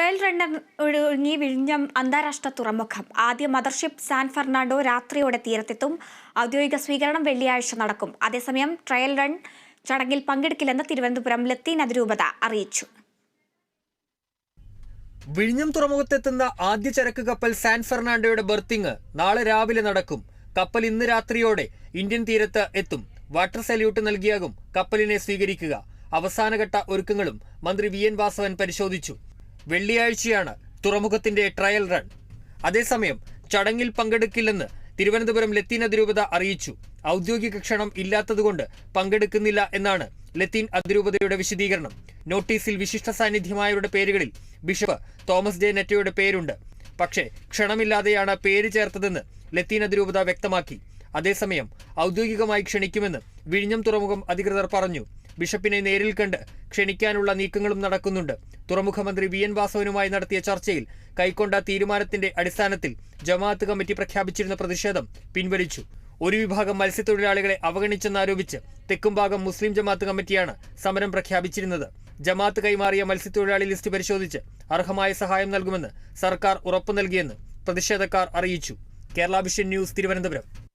Trial runner ഒഴുങ്ങി വിഴിഞ്ഞം അന്താരാഷ്ട്ര തുറമുഖം. ആദ്യ മദർഷിപ്പ് സാൻ ഫെർണാണ്ടോ രാത്രിയോടെ തീരത്തെത്തും. ഔദ്യോഗിക സ്വീകരണം വെള്ളിയാഴ്ച നടക്കും. അതേസമയം ട്രയൽ റൺ ചടങ്ങിൽ പങ്കെടുക്കില്ലെന്ന് തിരുവനന്തപുരം ലത്തീൻ അതിരൂപത അറിയിച്ചു. വിഴിഞ്ഞം തുറമുഖത്തെത്തുന്ന ആദ്യ ചരക്ക് കപ്പൽ സാൻ ഫെർണാണ്ടോയുടെ ബർത്തിങ് നാളെ രാവിലെ നടക്കും. കപ്പൽ ഇന്ന് രാത്രിയോടെ ഇന്ത്യൻ തീരത്ത് എത്തും. വാട്ടർ സല്യൂട്ട് നൽകിയാകും കപ്പലിനെ സ്വീകരിക്കുക. അവസാനഘട്ട ഒരുക്കങ്ങളും മന്ത്രി വി എൻ വാസവൻ പരിശോധിച്ചു. വെള്ളിയാഴ്ചയാണ് തുറമുഖത്തിന്റെ ട്രയൽ റൺ. അതേസമയം ചടങ്ങിൽ പങ്കെടുക്കില്ലെന്ന് തിരുവനന്തപുരം ലത്തീൻ അതിരൂപത അറിയിച്ചു. ഔദ്യോഗിക ക്ഷണം ഇല്ലാത്തതുകൊണ്ട് പങ്കെടുക്കുന്നില്ല എന്നാണ് ലത്തീൻ അതിരൂപതയുടെ വിശദീകരണം. നോട്ടീസിൽ വിശിഷ്ട സാന്നിധ്യമായവരുടെ പേരുകളിൽ ബിഷപ്പ് തോമസ് ജെ നെറ്റയുടെ പേരുണ്ട്. പക്ഷേ ക്ഷണമില്ലാതെയാണ് പേര് ചേർത്തതെന്ന് ലത്തീൻ അതിരൂപത വ്യക്തമാക്കി. അതേസമയം ഔദ്യോഗികമായി ക്ഷണിക്കുമെന്ന് വിഴിഞ്ഞം തുറമുഖം അധികൃതർ പറഞ്ഞു. ബിഷപ്പിനെ നേരിൽ കണ്ട് ക്ഷണിക്കാനുള്ള നീക്കങ്ങളും നടക്കുന്നുണ്ട്. തുറമുഖമന്ത്രി വി എൻ വാസവനുമായി നടത്തിയ ചർച്ചയിൽ കൈക്കൊണ്ട തീരുമാനത്തിന്റെ അടിസ്ഥാനത്തിൽ ജമാഅത്ത് കമ്മിറ്റി പ്രഖ്യാപിച്ചിരുന്ന പ്രതിഷേധം പിൻവലിച്ചു. ഒരു വിഭാഗം മത്സ്യത്തൊഴിലാളികളെ അവഗണിച്ചെന്നാരോപിച്ച് തെക്കുംഭാഗം മുസ്ലിം ജമാഅത്ത് കമ്മിറ്റിയാണ് സമരം പ്രഖ്യാപിച്ചിരുന്നത്. ജമാഅത്ത് കൈമാറിയ മത്സ്യത്തൊഴിലാളി ലിസ്റ്റ് പരിശോധിച്ച് അർഹമായ സഹായം നൽകുമെന്ന് സർക്കാർ ഉറപ്പു നൽകിയെന്ന് പ്രതിഷേധക്കാർ അറിയിച്ചു. Kerala vision news Thiruvananthapuram.